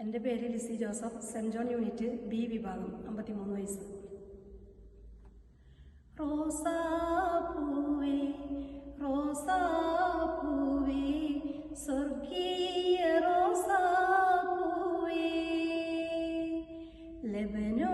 എന്റെ പേര് Lizy Joseph saint John unit B വിഭാഗം അമ്പത്തിമൂന്ന് വയസ്സ്. റോസാപ്പൂവേ റോസാപ്പൂവേ സ്വർഗീയ റോസാപ്പൂവേ ലബനോ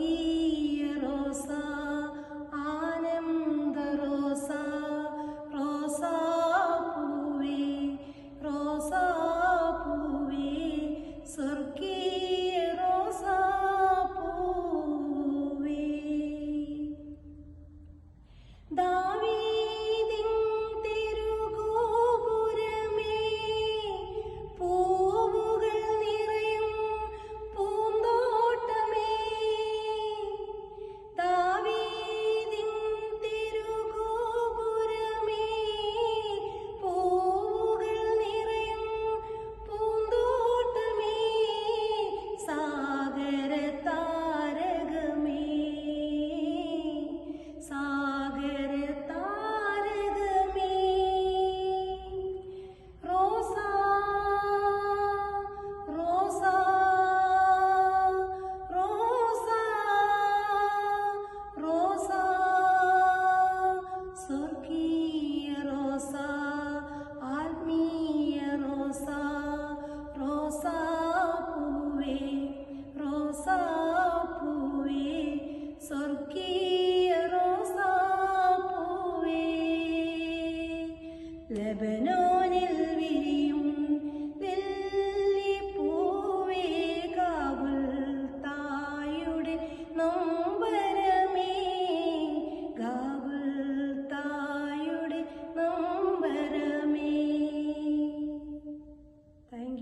की സ്വർഗീയ റോസാപ്പൂവേ ലബനോനിൽ